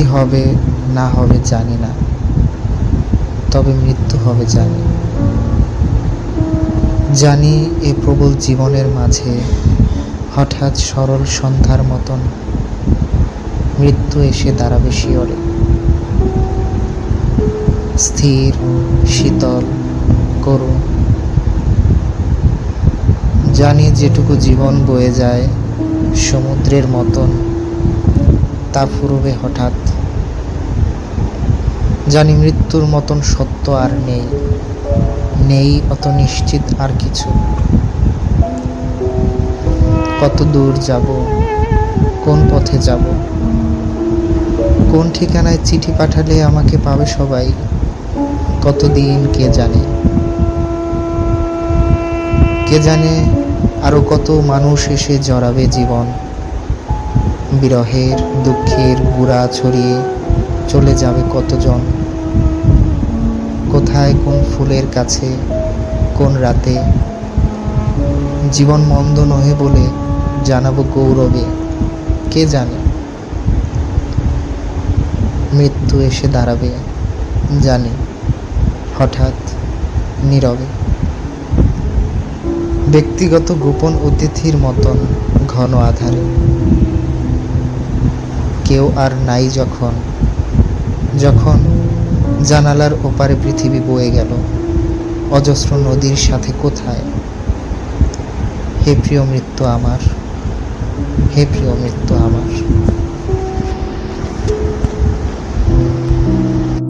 কি হবে, না হবে জানি না। তবে মৃত্যু হবে জানি। জানি এ প্রবল জীবনের মাঝে হঠাৎ সরল সন্ধ্যার মতন মৃত্যু এসে দাঁড়াবে শিয়রে। স্থির, শীতল, করুণ। জানি যেটুকু জীবন বয়ে যায় সমুদ্রের মতন তা ফুরবে হঠাৎ। জানি মৃত্যুর মতন সত্য আর নেই। নেই অত নিশ্চিত আর কিছু। কত দূর যাব? কোন পথে যাব? কোন ঠিকানায় চিঠি পাঠালে আমাকে পাবে সবাই? কতদিন কে জানে? কে জানে আরও কত মানুষ এসে জড়াবে জীবন? বিরহের, দুঃখের গুড়া ছড়িয়ে চলে যাবে কতজন? কোথায় কোন ফুলের কাছে কোন রাতে? জীবন মন্দ নহে বলে জানাব গৌরবে, কে জানে? মৃত্যু এসে দাঁড়াবে, জানি, হঠাৎ নীরবে। ব্যক্তিগত গোপন অতিথির মতন ঘন আধারে। কেউ আর নাই যখন যখন জানালার ওপারে পৃথিবী বয়ে গেল। অজস্র নদীর সাথে কোথায়? হে প্রিয় মৃত্যু আমার, হে প্রিয় মৃত্যু আমার।